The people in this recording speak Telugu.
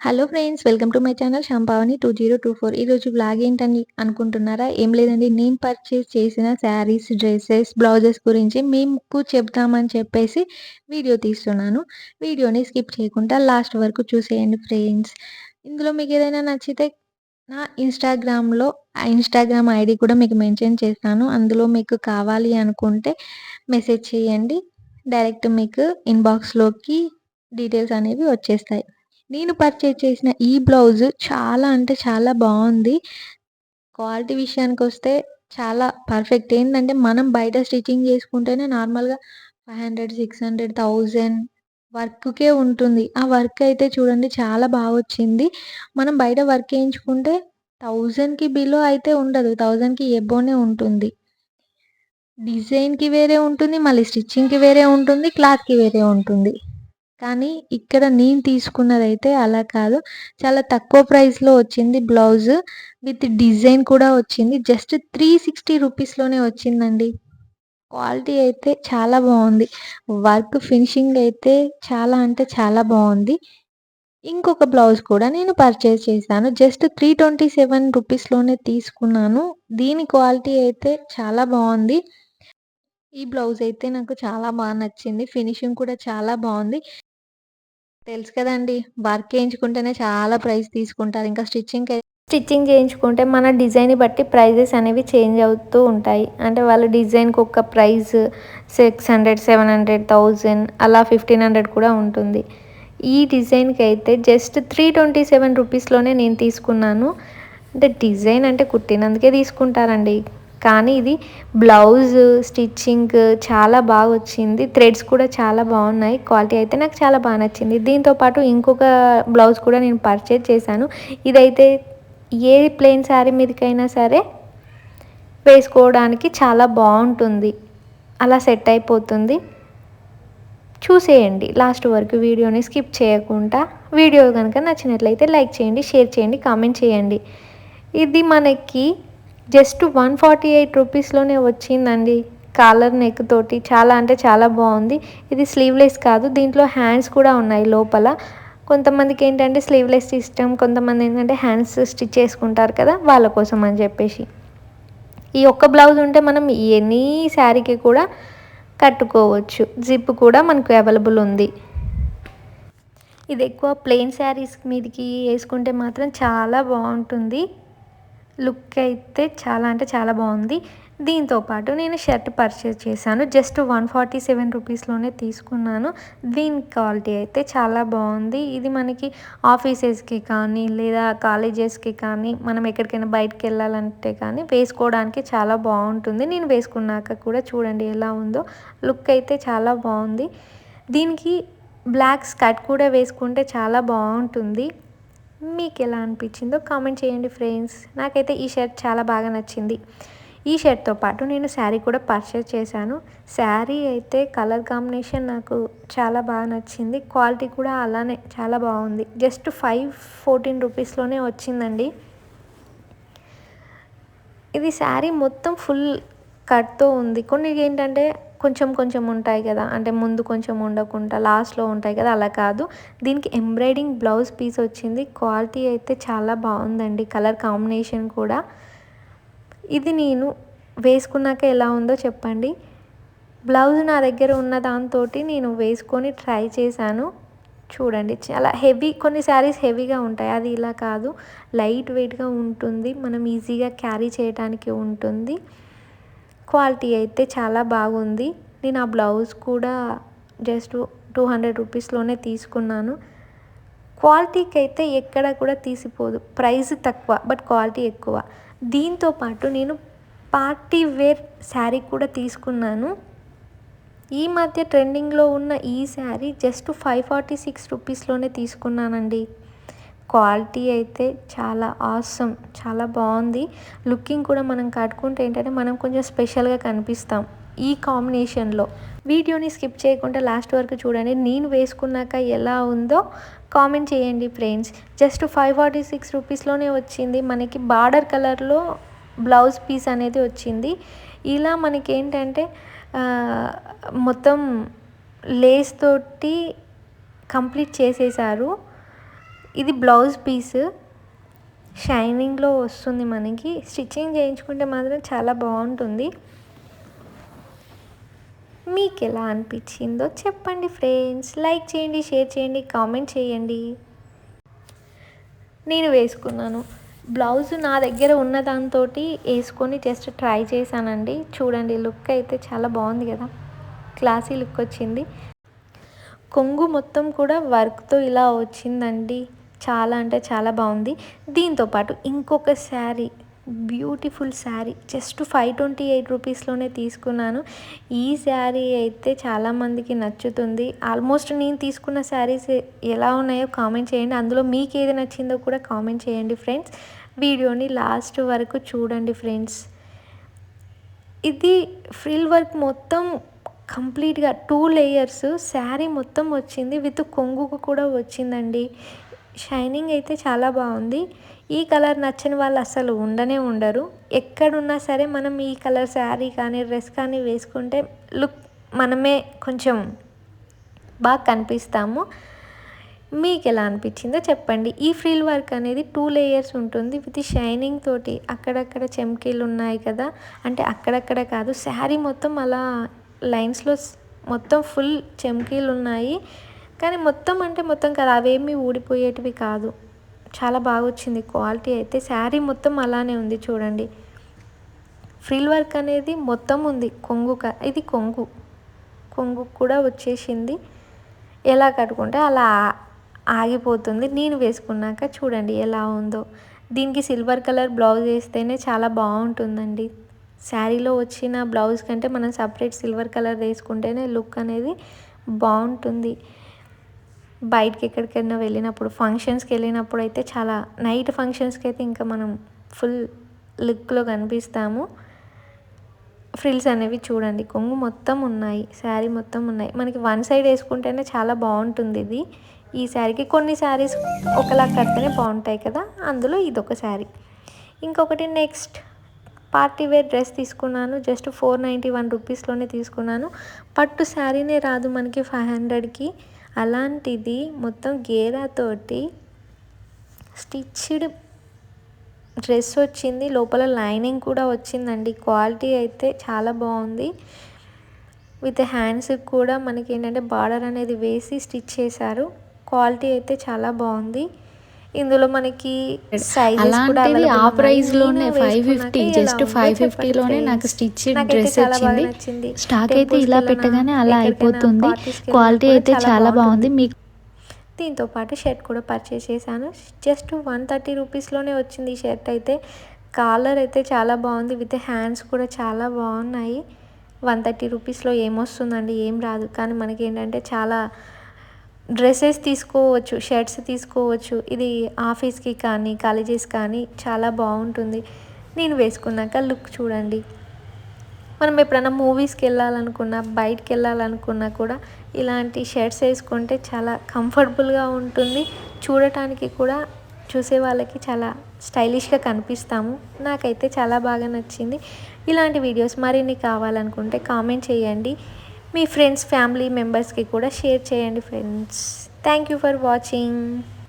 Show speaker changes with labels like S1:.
S1: Hello friends welcome to my channel Sampavani two zero two four ఈరోజు బ్లాగ్ ఏంటని అనుకుంటున్నారా? ఏం లేదండి నేను పర్చేస్ చేసిన శారీస్ డ్రెస్సెస్ బ్లౌజెస్ గురించి మీకు చెప్తామని చెప్పేసి వీడియో తీస్తున్నాను. వీడియోని స్కిప్ చేయకుండా లాస్ట్ వరకు చూసేయండి ఫ్రెండ్స్ ఇందులో మీకు ఏదైనా నచ్చితే నా ఇన్స్టాగ్రామ్లో ఇన్స్టాగ్రామ్ ఐడి కూడా మీకు మెన్షన్ చేస్తాను. అందులో మీకు కావాలి అనుకుంటే మెసేజ్ చేయండి. డైరెక్ట్ మీకు ఇన్బాక్స్లోకి డీటెయిల్స్ అనేవి వచ్చేస్తాయి. నేను పర్చేజ్ చేసిన ఈ బ్లౌజ్ చాలా అంటే చాలా బాగుంది. క్వాలిటీ విషయానికి వస్తే చాలా పర్ఫెక్ట్ ఏంటంటే మనం బయట స్టిచ్చింగ్ చేసుకుంటేనే నార్మల్గా five hundred six hundred thousand వర్క్కే ఉంటుంది. ఆ వర్క్ అయితే చూడండి చాలా బాగా వచ్చింది. మనం బయట వర్క్ వేయించుకుంటే థౌజండ్కి బిలో అయితే ఉండదు. థౌజండ్కి ఎబోనే ఉంటుంది. డిజైన్కి వేరే ఉంటుంది మళ్ళీ స్టిచ్చింగ్కి వేరే ఉంటుంది క్లాత్కి వేరే ఉంటుంది. కానీ ఇక్కడ నేను తీసుకున్నదైతే అలా కాదు. చాలా తక్కువ ప్రైస్లో వచ్చింది బ్లౌజ్. విత్ డిజైన్ కూడా వచ్చింది. జస్ట్ త్రీ సిక్స్టీ రూపీస్లోనే వచ్చిందండి. క్వాలిటీ అయితే చాలా బాగుంది. వర్క్ ఫినిషింగ్ అయితే చాలా అంటే చాలా బాగుంది. ఇంకొక బ్లౌజ్ కూడా నేను పర్చేస్ చేశాను. జస్ట్ త్రీ ట్వంటీ సెవెన్ రూపీస్లోనే తీసుకున్నాను. దీని క్వాలిటీ అయితే చాలా బాగుంది. ఈ బ్లౌజ్ అయితే నాకు చాలా బాగా నచ్చింది. ఫినిషింగ్ కూడా చాలా బాగుంది. తెలుసు కదండి. వర్క్ చేయించుకుంటేనే చాలా ప్రైస్ తీసుకుంటారు. ఇంకా స్టిచ్చింగ్ స్టిచ్చింగ్ చేయించుకుంటే మన డిజైన్ బట్టి ప్రైజెస్ అనేవి చేంజ్ అవుతూ ఉంటాయి. అంటే వాళ్ళ డిజైన్కి ఒక price six hundred seven hundred thousand అలా ఫిఫ్టీన్ హండ్రెడ్ కూడా ఉంటుంది. ఈ డిజైన్కి అయితే జస్ట్ త్రీ ట్వంటీ సెవెన్ రూపీస్లోనే నేను తీసుకున్నాను. అంటే డిజైన్ అంటే కుట్టినందుకే తీసుకుంటారండి. కానీ ఇది బ్లౌజ్ స్టిచ్చింగ్ చాలా బాగా వచ్చింది. థ్రెడ్స్ కూడా చాలా బాగున్నాయి. క్వాలిటీ అయితే నాకు చాలా బాగా నచ్చింది. దీంతోపాటు ఇంకొక బ్లౌజ్ కూడా నేను పర్చేజ్ చేశాను. ఇదైతే ఏ ప్లెయిన్ శారీ మీదకైనా సరే వేసుకోవడానికి చాలా బాగుంటుంది. అలా సెట్ అయిపోతుంది. చూసేయండి. లాస్ట్ వరకు వీడియోని స్కిప్ చేయకుండా వీడియో కనుక నచ్చినట్లయితే లైక్ చేయండి షేర్ చేయండి కామెంట్ చేయండి. ఇది మనకి జస్ట్ వన్ ఫార్టీ ఎయిట్ రూపీస్లోనే వచ్చిందండి కాలర్ నెక్ తోటి. చాలా అంటే చాలా బాగుంది. ఇది స్లీవ్లెస్ కాదు దీంట్లో హ్యాండ్స్ కూడా ఉన్నాయి లోపల. కొంతమందికి ఏంటంటే స్లీవ్లెస్ ఇష్టం కొంతమంది ఏంటంటే హ్యాండ్స్ స్టిచ్ చేసుకుంటారు కదా వాళ్ళ కోసం అని చెప్పేసి. ఈ ఒక్క బ్లౌజ్ ఉంటే మనం ఎనీ శారీకి కూడా కట్టుకోవచ్చు. జిప్ కూడా మనకు అవైలబుల్ ఉంది. ఇది ఎక్కువ ప్లెయిన్ శారీస్ మీదకి వేసుకుంటే మాత్రం చాలా బాగుంటుంది. లుక్ అయితే చాలా అంటే చాలా బాగుంది. దీంతో పాటు నేను షర్ట్ పర్చేస్ చేశాను. జస్ట్ వన్ ఫార్టీ సెవెన్ రూపీస్లోనే తీసుకున్నాను. దీని క్వాలిటీ అయితే చాలా బాగుంది. ఇది మనకి ఆఫీసెస్కి కానీ లేదా కాలేజెస్కి కానీ మనం ఎక్కడికైనా బయటకు వెళ్ళాలంటే కానీ వేసుకోవడానికి చాలా బాగుంటుంది. నేను వేసుకున్నాక కూడా చూడండి ఎలా ఉందో. లుక్ అయితే చాలా బాగుంది. దీనికి బ్లాక్ స్కర్ట్ కూడా వేసుకుంటే చాలా బాగుంటుంది. మీకు ఎలా అనిపించిందో కామెంట్ చేయండి ఫ్రెండ్స్. నాకైతే ఈ షర్ట్ చాలా బాగా నచ్చింది. ఈ షర్ట్తో పాటు నేను శారీ కూడా పర్చేస్ చేశాను. శారీ అయితే కలర్ కాంబినేషన్ నాకు చాలా బాగా నచ్చింది. క్వాలిటీ కూడా అలానే చాలా బాగుంది. జస్ట్ ఫైవ్ ఫోర్టీన్ రూపీస్లోనే వచ్చిందండి. ఇది శారీ మొత్తం ఫుల్ కట్తో ఉంది. కొన్ని ఏంటంటే కొంచెం కొంచెం ఉంటాయి కదా. అంటే ముందు కొంచెం ఉండకుండా లాస్ట్లో ఉంటాయి కదా. అలా కాదు. దీనికి ఎంబ్రాయిడింగ్ బ్లౌజ్ పీస్ వచ్చింది. క్వాలిటీ అయితే చాలా బాగుందండి. కలర్ కాంబినేషన్ కూడా. ఇది నేను వేసుకున్నాక ఎలా ఉందో చెప్పండి. బ్లౌజ్ నా దగ్గర ఉన్న దాంతో నేను వేసుకొని ట్రై చేశాను. చూడండి. చాలా హెవీ కొన్ని శారీస్ హెవీగా ఉంటాయి. అది ఇలా కాదు. లైట్ వెయిట్గా ఉంటుంది. మనం ఈజీగా క్యారీ చేయడానికి ఉంటుంది. క్వాలిటీ అయితే చాలా బాగుంది. నేను ఆ బ్లౌజ్ కూడా జస్ట్ టూ హండ్రెడ్ రూపీస్లోనే తీసుకున్నాను. క్వాలిటీకి అయితే ఎక్కడ కూడా తీసిపోదు. ప్రైస్ తక్కువ బట్ క్వాలిటీ ఎక్కువ. దీంతో పాటు నేను పార్టీ వేర్ శారీ కూడా తీసుకున్నాను. ఈ మధ్య ట్రెండింగ్లో ఉన్న ఈ sari just five forty six రూపీస్లోనే తీసుకున్నానండి. క్వాలిటీ అయితే చాలా ఆసమ్ చాలా బాగుంది. లుకింగ్ కూడా మనం కట్టుకుంటే ఏంటంటే మనం కొంచెం స్పెషల్గా కనిపిస్తాం ఈ కాంబినేషన్లో. వీడియోని స్కిప్ చేయకుండా లాస్ట్ వరకు చూడండి. నేను వేసుకున్నాక ఎలా ఉందో కామెంట్ చేయండి friends. Just five forty six రూపీస్లోనే వచ్చింది. మనకి బార్డర్ కలర్లో బ్లౌజ్ పీస్ అనేది వచ్చింది. ఇలా మనకి ఏంటంటే మొత్తం లేస్ తోటి కంప్లీట్ చేసేసారు. ఇది బ్లౌజ్ పీస్. షైనింగ్లో వస్తుంది మనకి. స్టిచ్చింగ్ చేయించుకుంటే మాత్రం చాలా బాగుంటుంది. మీకు ఎలా అనిపించిందో చెప్పండి ఫ్రెండ్స్. లైక్ చేయండి షేర్ చేయండి కామెంట్ చేయండి. నేను వేసుకున్నాను. బ్లౌజ్ నా దగ్గర ఉన్న దాంతో వేసుకొని జస్ట్ ట్రై చేశానండి. చూడండి లుక్ అయితే చాలా బాగుంది కదా. క్లాసీ లుక్ వచ్చింది. కొంగు మొత్తం కూడా వర్క్తో ఇలా వచ్చిందండి. చాలా అంటే చాలా బాగుంది. దీంతోపాటు ఇంకొక sari beautiful sari just five twenty eight రూపీస్లోనే తీసుకున్నాను. ఈ శారీ అయితే చాలామందికి నచ్చుతుంది. ఆల్మోస్ట్ నేను తీసుకున్న శారీస్ ఎలా ఉన్నాయో కామెంట్ చేయండి. అందులో మీకు ఏది నచ్చిందో కూడా కామెంట్ చేయండి ఫ్రెండ్స్. వీడియోని లాస్ట్ వరకు చూడండి ఫ్రెండ్స్. ఇది ఫ్రిల్ వర్క్ మొత్తం కంప్లీట్గా టూ లేయర్స్ శారీ మొత్తం వచ్చింది. విత్ కొంగుకు కూడా వచ్చిందండి. షైనింగ్ అయితే చాలా బాగుంది. ఈ కలర్ నచ్చని వాళ్ళు అసలు ఉండనే ఉండరు. ఎక్కడున్నా సరే మనం ఈ కలర్ శారీ కానీ డ్రెస్ కానీ వేసుకుంటే లుక్ మనమే కొంచెం బాగా కనిపిస్తాము. మీకు ఎలా అనిపించిందో చెప్పండి. ఈ ఫ్రిల్ వర్క్ అనేది టూ లేయర్స్ ఉంటుంది. విత్ షైనింగ్ తోటి అక్కడక్కడ చెమ్కీలు ఉన్నాయి కదా. అంటే అక్కడక్కడ కాదు. శారీ మొత్తం అలా లైన్స్లో మొత్తం ఫుల్ చెమ్కీలు ఉన్నాయి. కానీ మొత్తం అంటే మొత్తం కాదు. అవేమీ ఊడిపోయేటివి కాదు. చాలా బాగా వచ్చింది క్వాలిటీ అయితే. శారీ మొత్తం అలానే ఉంది చూడండి. ఫ్రిల్ వర్క్ అనేది మొత్తం ఉంది. కొంగు ఇది కొంగు. కొంగు కూడా వచ్చేసింది. ఎలా కట్టుకుంటే అలా ఆగిపోతుంది. నేను వేసుకున్నాక చూడండి ఎలా ఉందో. దీనికి సిల్వర్ కలర్ బ్లౌజ్ వేస్తేనే చాలా బాగుంటుందండి. శారీలో వచ్చిన బ్లౌజ్ కంటే మనం సపరేట్ సిల్వర్ కలర్ వేసుకుంటేనే లుక్ అనేది బాగుంటుంది. బయటకి ఎక్కడికైనా వెళ్ళినప్పుడు ఫంక్షన్స్కి వెళ్ళినప్పుడు అయితే చాలా నైట్ ఫంక్షన్స్కి అయితే ఇంకా మనం ఫుల్ లుక్లో కనిపిస్తాము. ఫ్రిల్స్ అనేవి చూడండి కొంగు మొత్తం ఉన్నాయి శారీ మొత్తం ఉన్నాయి. మనకి వన్ సైడ్ వేసుకుంటేనే చాలా బాగుంటుంది ఇది. ఈ శారీకి కొన్ని శారీస్ ఒకలా కడితేనే బాగుంటాయి కదా అందులో ఇదొక శారీ. ఇంకొకటి నెక్స్ట్ పార్టీ వేర్ డ్రెస్ తీసుకున్నాను జస్ట్ ఫోర్ నైంటీ వన్ రూపీస్లోనే తీసుకున్నాను. పట్టు శారీనే రాదు మనకి ఫైవ్ హండ్రెడ్కి అలాంటిది మొత్తం గేరాతోటి స్టిచ్డ్ డ్రెస్ వచ్చింది. లోపల లైనింగ్ కూడా వచ్చిందండి. క్వాలిటీ అయితే చాలా బాగుంది. విత్ హ్యాండ్స్ కూడా మనకి ఏంటంటే బార్డర్ అనేది వేసి స్టిచ్ చేశారు. క్వాలిటీ అయితే చాలా బాగుంది. ఇందులో మనకి
S2: అలాంటిది ఆ ప్రైస్లోనే ఫైవ్ ఫిఫ్టీ జస్ట్ ఫైవ్ ఫిఫ్టీలోనే నాకు స్టిచ్ డ్రెస్ వచ్చింది. స్టాక్ అయితే ఇలా పెట్టగానే అలా అయిపోతుంది. క్వాలిటీ అయితే చాలా బాగుంది. మీకు
S1: దీంతో పాటు షర్ట్ కూడా పర్చేస్ చేశాను. జస్ట్ వన్ థర్టీ రూపీస్లోనే వచ్చింది ఈ షర్ట్ అయితే. కాలర్ అయితే చాలా బాగుంది. విత్ హ్యాండ్స్ కూడా చాలా బాగున్నాయి. వన్ థర్టీ రూపీస్లో ఏమొస్తుందండి? ఏం రాదు. కానీ మనకి ఏంటంటే చాలా డ్రెస్సెస్ తీసుకోవచ్చు షర్ట్స్ తీసుకోవచ్చు. ఇది ఆఫీస్కి కానీ కాలేజెస్ కానీ చాలా బాగుంటుంది. నేను వేసుకున్నాక లుక్ చూడండి. మనం ఎప్పుడైనా మూవీస్కి వెళ్ళాలనుకున్నా బయటికి వెళ్ళాలనుకున్నా కూడా ఇలాంటి షర్ట్స్ వేసుకుంటే చాలా కంఫర్టబుల్గా ఉంటుంది. చూడటానికి కూడా చూసే వాళ్ళకి చాలా స్టైలిష్గా కనిపిస్తాము. నాకైతే చాలా బాగా నచ్చింది. ఇలాంటి వీడియోస్ మరిన్ని కావాలనుకుంటే కామెంట్ చేయండి. మీ ఫ్రెండ్స్ ఫ్యామిలీ మెంబర్స్కి కూడా షేర్ చేయండి friends. Thank you for watching.